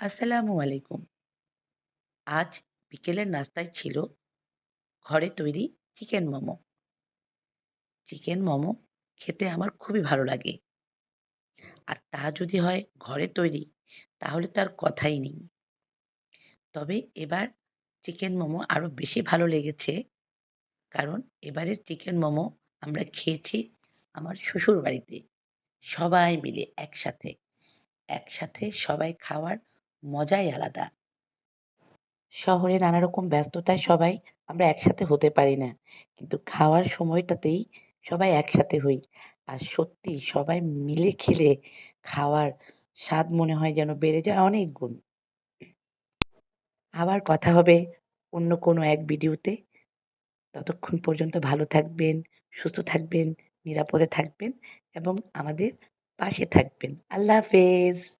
আসসালামু আলাইকুম। আজ বিকেলের নাস্তায় ছিল ঘরে তৈরি চিকেন মোমো। চিকেন মোমো খেতে আমার খুবই ভালো লাগে। আর তা যদি হয় ঘরে তৈরি, তাহলে তো আর কথাই নেই। তবে এবার চিকেন মোমো আরও বেশি ভালো লেগেছে, কারণ এবারের চিকেন মোমো আমরা খেয়েছি আমার শ্বশুর বাড়িতে সবাই মিলে একসাথে একসাথে সবাই খাওয়ার মজাই আলাদা। শহরে নানা রকম ব্যস্ততায় সবাই আমরা একসাথে হতে পারি না। কিন্তু খাওয়ার সময়টাতেই সবাই একসাথে হই। আর সত্যি সবাই মিলে খেলে খাওয়ার স্বাদ মনে হয় যেন বেড়ে যায় অনেক গুণ। আবার কথা হবে অন্য কোনো এক ভিডিওতে। ততক্ষণ পর্যন্ত ভালো থাকবেন, সুস্থ থাকবেন, নিরাপদে থাকবেন এবং আমাদের পাশে থাকবেন। আল্লাহ হাফেজ।